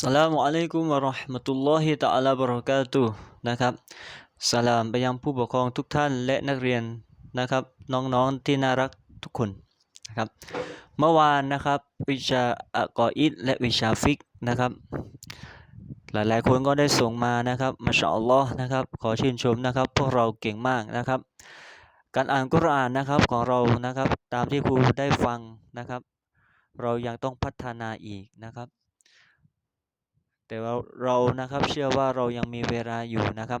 สลามุอะลัยกุมวะเราะห์มะตุลลอฮิตะอาลาบะเราะกาตุนะครับสลามไปยังผู้ปกครองทุกท่านและนักเรียนนะครับ น้องๆที่น่ารักทุกคนนะครับเมื่อวานนะครับวิชาอักออิดและวิชาฟิกนะครับ หลายๆคนก็ได้ส่งมานะครับมาชาอัลลอฮ์นะครับ ขอชื่นชมนะครับ พวกเราเก่งมากนะครับ การอ่านกุรอานนะครับของเรานะครับ ตามที่ครูได้ฟังนะครับ เรายังต้องพัฒนาอีกนะครับ แต่ว่าเรานะครับเชื่อว่าเรายังมีเวลาอยู่นะครับ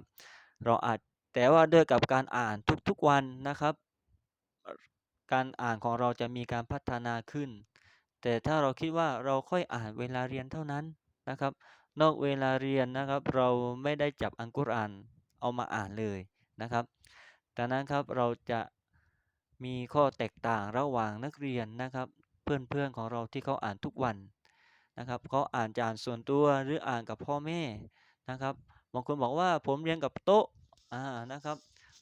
เราอาจแต่ว่าด้วยกับการอ่านทุกๆวันนะครับ การอ่านของเราจะมีการพัฒนาขึ้น แต่ถ้าเราคิดว่าเราค่อยอ่านเวลาเรียนเท่านั้นนะครับ นอกเวลาเรียนนะครับ เราไม่ได้จับอัลกุรอานเอามาอ่านเลยนะครับดังนั้นครับเราจะมีข้อแตกต่างระหว่างนักเรียนนะครับ เพื่อนๆของเราที่เขาอ่านทุกวัน นะครับเขาอ่านจานส่วนตัวหรืออ่านกับพ่อแม่นะครับบางคนบอกว่าผมเรียนกับโต๊ะอ่านะครับ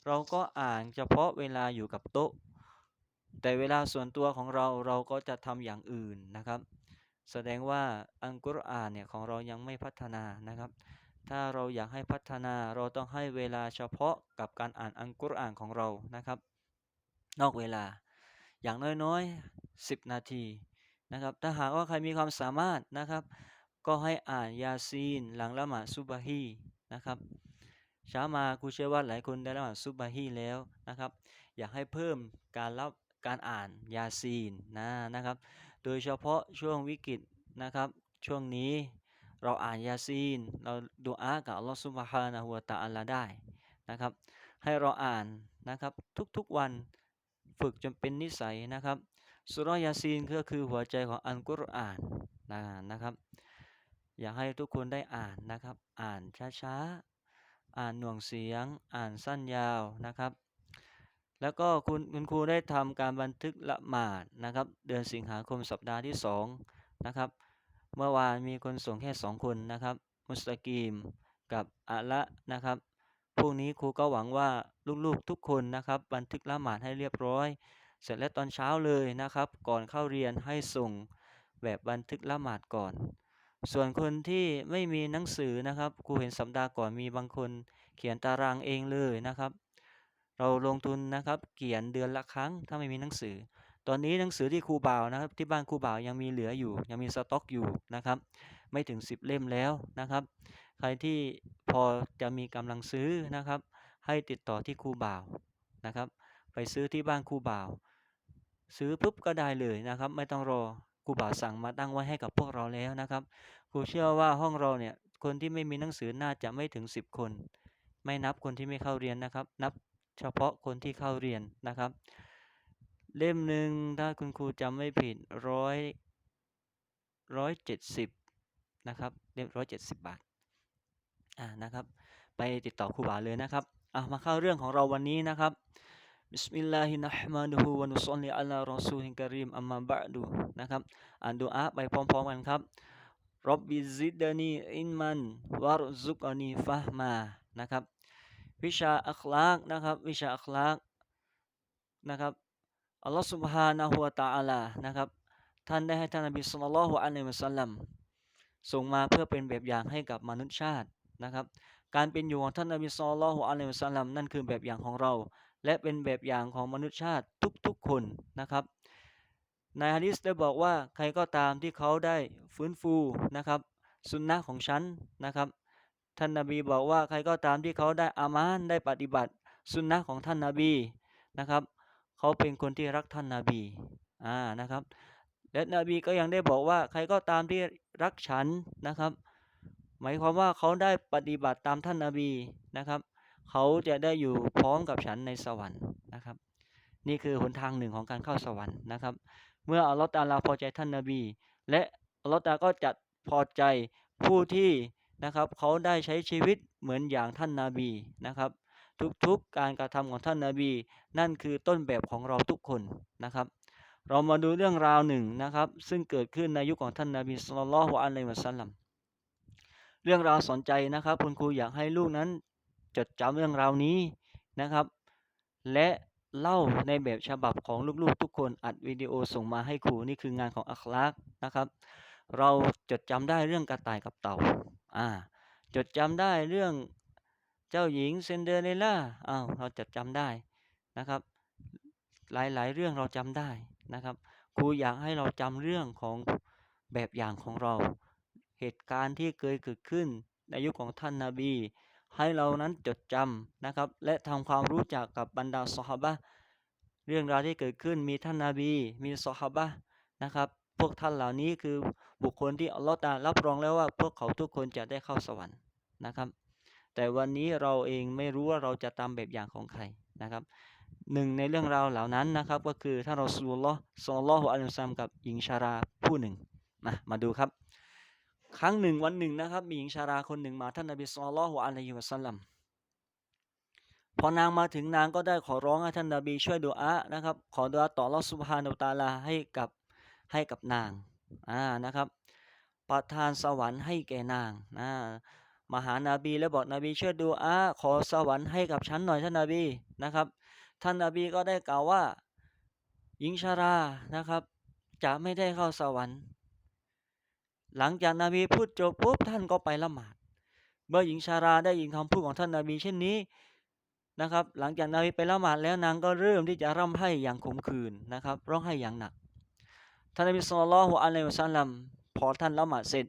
เราก็อ่านเฉพาะเวลาอยู่กับโต๊ะ แต่เวลาส่วนตัวของเราเราก็จะทำอย่างอื่นนะครับ แสดงว่าอัลกุรอานเนี่ยของเรายังไม่พัฒนานะครับ ถ้าเราอยากให้พัฒนาเราต้องให้เวลาเฉพาะกับการอ่านอัลกุรอานของเรานะครับ นอกเวลาอย่างน้อยๆ 10 นาที นะครับ ถ้าหากว่าใครมีความสามารถนะครับ ก็ให้อ่านยาซีนหลังละหมาดซุบฮีนะครับเช้ามาครูเชื่อว่าหลายคนได้ละหมาดซุบฮีแล้วนะครับ อยากให้เพิ่มการรับการอ่านยาซีนนะนะครับ โดยเฉพาะช่วงวิกฤตนะครับ ช่วงนี้เราอ่านยาซีน เราดูอากับอัลลอฮฺซุบฮานะฮูวตะอาลาได้นะครับ ให้เราอ่านนะครับทุกๆวันฝึกจนเป็นนิสัยนะครับ สุรยาซีนก็คือหัวใจของอัลกุรอานนะนะครับ อยากให้ทุกคนได้อ่านนะครับ อ่านช้าๆ อ่านหน่วงเสียง อ่านสั้นยาวนะครับ แล้วก็คุณคุณครูได้ทำการบันทึกละหมาดนะครับ เดือนสิงหาคมสัปดาห์ที่2นะครับ เมื่อวานมีคนส่งแค่ 2 คนนะครับ มุสตากีมกับอะละนะครับพรุ่งนี้ครูก็หวังว่าลูกๆทุกคนนะครับ บันทึกละหมาดให้เรียบร้อย เสร็จแล้วตอนเช้าเลยนะครับ ก่อนเข้าเรียนให้ส่งแบบบันทึกละหมาดก่อน ส่วนคนที่ไม่มีหนังสือนะครับครูเห็นสัปดาห์ก่อนมีบางคน เขียนตารางเองเลยนะครับ เราลงทุนนะครับเขียนเดือนละครั้งถ้าไม่มีหนังสือ ตอนนี้หนังสือที่ครูบ่าวนะครับ ที่บ้านครูบ่าวยังมีเหลืออยู่ ยังมีสต็อกอยู่นะครับ ไม่ถึง 10 เล่มแล้วนะครับ ใครที่พอจะมีกำลังซื้อนะครับ ให้ติดต่อที่ครูบ่าวนะครับ ไปซื้อที่บ้านครูบ่าว ซื้อปุ๊บก็ได้เลยนะครับ ไม่ต้องรอครูบาสั่งมาตั้งไว้ให้กับพวกเราแล้วนะครับครูเชื่อว่าห้องเราเนี่ยคนที่ไม่มีหนังสือน่าจะไม่ถึง 10 คน ไม่นับคนที่ไม่เข้าเรียนนะครับ นับเฉพาะคนที่เข้าเรียนนะครับ เล่มหนึ่งถ้าคุณครูจำไม่ผิดร้อยร้อยเจ็ดสิบนะครับเล่มร้อยเจ็ดสิบบาทอ่านะครับ ไปติดต่อครูบาเลยนะครับอะมาเข้าเรื่องของเราวันนี้นะครับ บิสมิลลาฮินะฮ์มานูฮุวะนุสลิอัลลารอซูลิกะรีมอัมมาบะดูนะครับอ่านดูอาไปพร้อมๆกันครับรับบิซิดานีอินมันวารซุกอานีฟะมานะครับ วิชาอัคลานะครับ วิชาอัคลานะครับอัลลอฮฺสุบฮานะฮุวาตาอัลนะครับ ท่านได้ให้ท่านนบีสุลต่ละฮ์อะลลอฮฺสลัมส่งมาเพื่อเป็นแบบอย่างให้กับมนุษยชาตินะครับ การเป็นอยู่ของท่านนบีสุลต่ละฮ์อะลลอฮฺสลัมนั่นคือแบบอย่างของเรา และเป็นแบบอย่างของมนุษยชาติทุกๆคนนะครับในฮะดิษได้บอกว่าใครก็ตามที่เขาได้ฟื้นฟูนะครับสุนนะของฉันนะครับ ท่านนาบีบอกว่าใครก็ตามที่เขาได้อามานได้ปฏิบัติสุนนะของท่านนาบีนะครับ เขาเป็นคนที่รักท่านนาบีอ่านะครับ และนบีก็ยังได้บอกว่าใครก็ตามที่รักฉันนะครับ หมายความว่าเขาได้ปฏิบัติตามท่านนาบีนะครับ เขาจะได้อยู่พร้อมกับฉันในสวรรค์นะครับ นี่คือหนทางหนึ่งของการเข้าสวรรค์นะครับ เมื่ออัลลอฮฺตาลาพอใจท่านนาบี และอัลลอฮฺตาก็จัดพอใจผู้ที่นะครับเขาได้ใช้ชีวิตเหมือนอย่างท่านนาบีนะครับ ทุกๆการกระทำของท่านนาบี นั่นคือต้นแบบของเราทุกคนนะครับ เรามาดูเรื่องราวหนึ่งนะครับ ซึ่งเกิดขึ้นในยุคของท่านนาบีสุลต่านละฮ์อัลลอฮฺสัลลัมเรื่องราวสนใจนะครับ คุณครูอยากให้ลูกนั้น จดจำเรื่องราวนี้นะครับ และเล่าในแบบฉบับของลูกๆ ทุกคนอัดวิดีโอส่งมาให้ครูนี่คืองานของอัคลากนะครับ เราจดจำได้เรื่องกระต่ายกับเต่าอ่าจดจำได้เรื่องเจ้าหญิงเซนเดอเรลล่าอ้าวเราจดจำได้นะครับ หลายๆ เรื่องเราจำได้นะครับครูอยากให้เราจำเรื่องของแบบอย่างของเรา เหตุการณ์ที่เคยเกิดขึ้นในยุคของท่านนาบี ให้เรานั้นจดจำนะครับ และทำความรู้จักกับบรรดาสหบะเรื่องราวที่เกิดขึ้นมีท่านนาบี มีสหบะนะครับ พวกท่านเหล่านี้คือบุคคลที่อัลลอฮฺตารับรองแล้วว่า พวกเขาทุกคนจะได้เข้าสวรรค์นะครับ แต่วันนี้เราเองไม่รู้ว่าเราจะตามแบบอย่างของใครนะครับหนึ่งในเรื่องราวเหล่านั้นนะครับ ก็คือท่านรอซูลลอฮ์ซอลลัลลอฮุอะลัยฮิวซัมกับหญิงชาราผู้หนึ่งนะมาดูครับ ครั้งหนึ่งวันหนึ่งนะครับ มีหญิงชาราคนหนึ่งมาท่านนบีซอลลัลลอฮุอะลัยฮิวะซัลลัมพอนางมาถึงนางก็ได้ขอร้องให้ท่านนบีช่วยดุอานะครับ ขอดุอาต่ออัลลอฮ์ซุบฮานาอัลตาลาให้กับให้กับนางอ่านะครับ ประทานสวรรค์ให้แก่นางนะมหานาบีแล้วบอกนบีช่วยดูอาขอสวรรค์ให้กับฉันหน่อยท่านนาบีนะครับ ท่านนาบีก็ได้กล่าวว่าหญิงชารานะครับ จะไม่ได้เข้าสวรรค์ หลังจากนาบีพูดจบปุ๊บท่านก็ไปละหมาด เมื่อหญิงชาราได้ยินคำพูดของท่านนาบีเช่นนี้นะครับ หลังจากนาบีไปละหมาดแล้วนางก็เริ่มที่จะร่ำไห้อย่างขมขื่นนะครับร้องไห้อย่างหนัก ท่านนบีสุลต่านละฮ์อะลัยฮิวะสัลลัมพอท่านละหมาดเสร็จ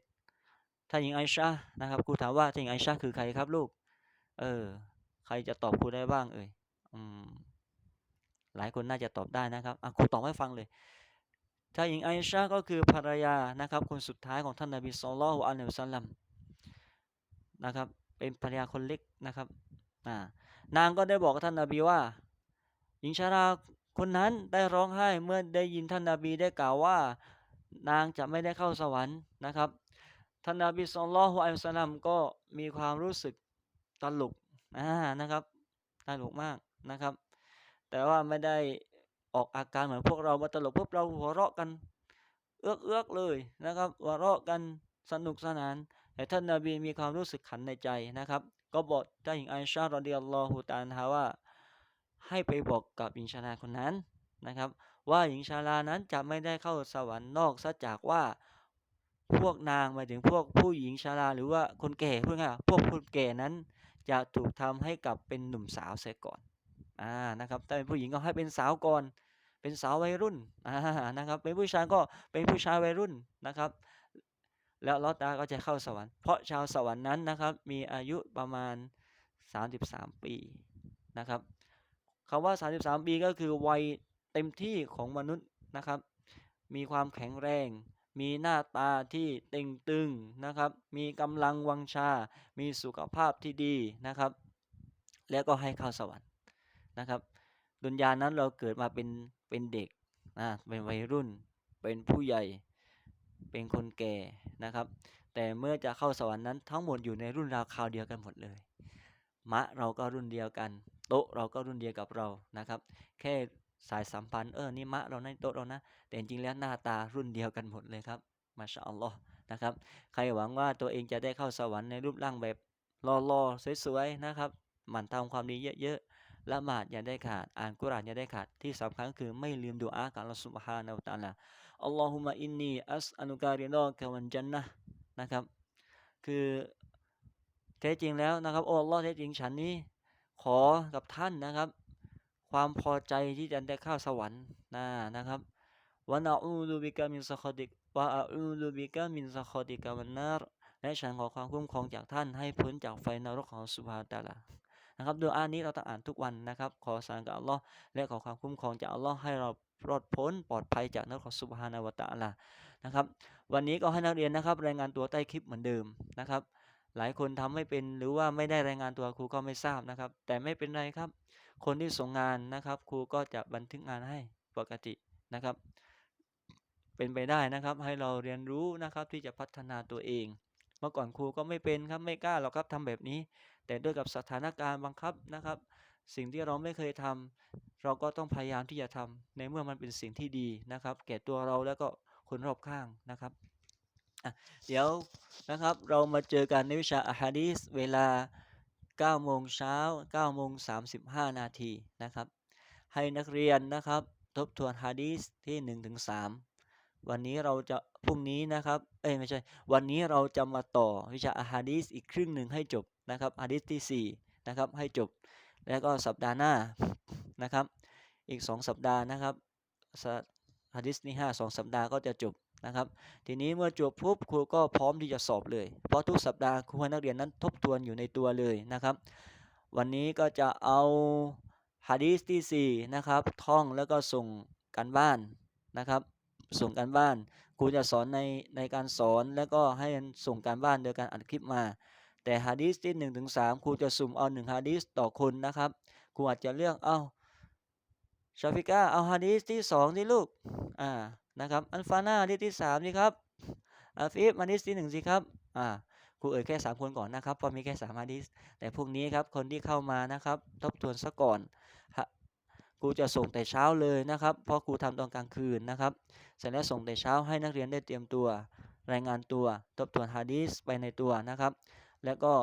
ท่านหญิงไอชานะครับครูถามว่าท่านหญิงไอชาคือใครครับลูก เออ ใครจะตอบครูได้บ้างเอ่ยอืมหลายคนน่าจะตอบได้นะครับอะครูตอบให้ฟังเลย ท่านหญิงไอชาก็คือภรรยานะครับ คนสุดท้ายของท่านนบีสุลต่านละฮ์อะลัยฮิวะสัลลัมนะครับ เป็นภรรยาคนเล็กนะครับอ่านางก็ได้บอกกับท่านนบีว่า หญิงชาราคนนั้นได้ร้องไห้เมื่อได้ยินท่านนาบีได้กล่าวว่า นางจะไม่ได้เข้าสวรรค์นะครับท่านนาบีสุลต่านอัลลอฮฺสัลลัมก็มีความรู้สึกตลกอ่านะครับตลกมากนะครับ แต่ว่าไม่ได้ ออกอาการเหมือนพวกเรามาตลกพวกเราหัวเราะกัน เอื้อกเอื้อกเลยนะครับหัวเราะกันสนุกสนาน แต่ท่านนาบีมีความรู้สึกขันในใจนะครับ ก็บอกท่านหญิงไอชารอดิยัลลอฮุตาลฮาว่า ให้ไปบอกกับหญิงชาราคนนั้นนะครับ ว่าหญิงชารานั้นจะไม่ได้เข้าสวรรค์นอกซะจากว่าพวกนางหมายถึงพวกผู้หญิงชาราหรือว่าคนแก่พูดง่ายพวกคนแก่นั้นจะถูกทำให้กลับเป็นหนุ่มสาวเสียก่อน อ่านะครับถ้าเป็นผู้หญิงก็ให้เป็นสาวก่อน เป็นสาววัยรุ่นอ่านะครับ เป็นผู้ชายก็เป็นผู้ชายวัยรุ่นนะครับ แล้วลอตาก็จะเข้าสวรรค์เพราะชาวสวรรค์นั้นนะครับ มีอายุประมาณ 33 ปีนะครับคำว่า 33 ปีก็คือวัยเต็มที่ของมนุษย์นะครับ มีความแข็งแรง มีหน้าตาที่เต่งตึงนะครับ มีกำลังวังชา มีสุขภาพที่ดีนะครับ แล้วก็ให้เข้าสวรรค์ นะครับ ดุนยานั้นเราเกิดมาเป็นเป็นเด็กนะเป็นวัยรุ่น เป็นผู้ใหญ่ เป็นคนแก่นะครับ แต่เมื่อจะเข้าสวรรค์นั้นทั้งหมดอยู่ในรุ่นราวคราวเดียวกันหมดเลย มะเราก็รุ่นเดียวกัน โต๊ะเราก็รุ่นเดียวกับเรานะครับ แค่สายสัมพันธ์เออนี่มะเราในโต๊ะเรานะ แต่จริงแล้วหน้าตารุ่นเดียวกันหมดเลยครับมาชาอัลลอฮ์นะครับ ใครหวังว่าตัวเองจะได้เข้าสวรรค์ในรูปร่างแบบหล่อๆสวยๆนะครับ หมั่นทำความดีเยอะๆ ละหมาดอย่าได้ขาด อ่านกุรานอย่าได้ขาด ที่สำคัญคือไม่ลืมดูอาการละสุบฮานาตาลาอัลลอฮุมะอินนีอัสอานุการิโอกะวันจันนะนะครับ คือแท้จริงแล้วนะครับโอ้ลอแท้จริงฉันนี้ ขอกับท่านนะครับ ความพอใจที่จะได้เข้าสวรรค์นะนะครับวะนาอูดูบิกามินสาคอดิกวะอาอูดูบิกามินสาคอดิกาวันนารและฉันขอความคุ้มครองจากท่านให้พ้นจากไฟนรกของสุภาตาลา นะครับดูอานี้เราต้องอ่านทุกวันนะครับ ขอสารกับอัลลอฮ์และขอความคุ้มครองจากอัลลอฮ์ให้เราปลอดพ้นปลอดภัยจากนรกขอสุบฮานาวะตะอาลานะครับ วันนี้ก็ให้นักเรียนนะครับ รายงานตัวใต้คลิปเหมือนเดิมนะครับ หลายคนทำไม่เป็นหรือว่าไม่ได้รายงานตัวครูก็ไม่ทราบนะครับ แต่ไม่เป็นไรครับ คนที่ส่งงานนะครับครูก็จะบันทึกงานให้ปกตินะครับ เป็นไปได้นะครับให้เราเรียนรู้นะครับที่จะพัฒนาตัวเอง เมื่อก่อนครูก็ไม่เป็นครับไม่กล้าหรอกครับทำแบบนี้ แต่ด้วยกับสถานการณ์บังคับนะครับ สิ่งที่เราไม่เคยทำเราก็ต้องพยายามที่จะทำในเมื่อมันเป็นสิ่งที่ดีนะครับ แก่ตัวเราแล้วก็คนรอบข้างนะครับเดี๋ยวนะครับเรามาเจอกันในวิชาอะฮะดีสเวลา9โมงเช้า9โมง35 นาทีนะครับ ให้นักเรียนนะครับ ทบทวนฮะดีสที่1-3วันนี้เราจะพรุ่งนี้นะครับ เอ้ยไม่ใช่ วันนี้เราจะมาต่อวิชาอะฮะดีษอีกครึ่งหนึ่งให้จบ นะครับอะฮะดีษที่สี่นะครับให้จบแล้วก็สัปดาห์หน้านะครับอีกสองสัปดาห์นะครับฮะดิษนี่ห้าสองสัปดาห์ก็จะจบนะครับทีนี้เมื่อจบปุ๊บครูก็พร้อมที่จะสอบเลย เพราะทุกสัปดาห์ครูให้นักเรียนนั้นทบทวนอยู่ในตัวเลยนะครับ วันนี้ก็จะเอาฮะดีษที่สี่นะครับท่องแล้วก็ส่งกันบ้านนะครับ ส่งการบ้านครูจะสอนในในการสอนแล้วก็ให้ส่งการบ้านโดยการอัดคลิปมา แต่ฮะดีษที่1นถึงสามครูจะสุ่มเอา1ฮะดีษต่อคนนะครับครูอาจจะเลือกเอาชาฟิก้าเอาฮะดีษที่2นี่ลูกอ่านะครับอันฟาน่าฮะดีษที่3นี่ครับอาฟิฟฮะดีษที่1สิครับอ่าครูเอ่ยแค่3คนก่อนนะครับเพราะมีแค่3ฮะดีษแต่พวกนี้ครับคนที่เข้ามานะครับทบทวนซะก่อนครูจะส่งแต่เช้าเลยนะครับ เพราะครูทำตอนกลางคืนนะครับ เสร็จแล้วส่งแต่เช้าให้นักเรียนได้เตรียมตัว รายงานตัว ทบทวนฮะดีษไปในตัวนะครับ แล้วก็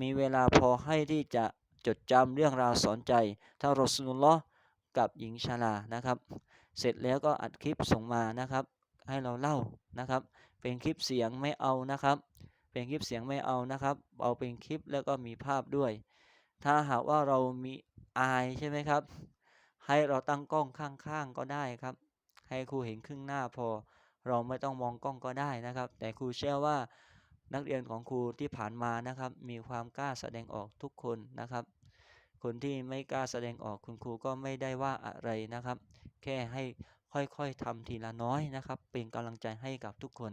มีเวลาพอให้ที่จะจดจำเรื่องราวสอนใจทั้งรอสูลุลลอกับหญิงชาลานะครับ เสร็จแล้วก็อัดคลิปส่งมานะครับ ให้เราเล่านะครับ เป็นคลิปเสียงไม่เอานะครับ เป็นคลิปเสียงไม่เอานะครับ เอาเป็นคลิปแล้วก็มีภาพด้วย ถ้าหากว่าเรามีอายใช่ไหมครับ ให้เราตั้งกล้องข้างๆก็ได้ครับ ให้ครูเห็นครึ่งหน้าพอ เราไม่ต้องมองกล้องก็ได้นะครับ แต่ครูเชื่อว่า นักเรียนของครูที่ผ่านมานะครับ มีความกล้าแสดงออกทุกคนนะครับ คนที่ไม่กล้าแสดงออกคุณครูก็ไม่ได้ว่าอะไรนะครับ แค่ให้ค่อยๆทำทีละน้อยนะครับ เป็นกำลังใจให้กับทุกคน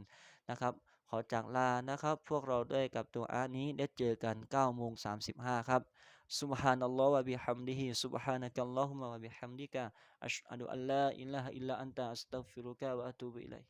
นะครับ ขอจากลานะครับ พวกเราด้วยกับตัวอานี้ได้เจอกัน9โมง35 ครับ سبحان الله وبحمده سبحانك اللهم وبحمدك أشهد أن لا إله إلا أنت أستغفرك وأتوب إليك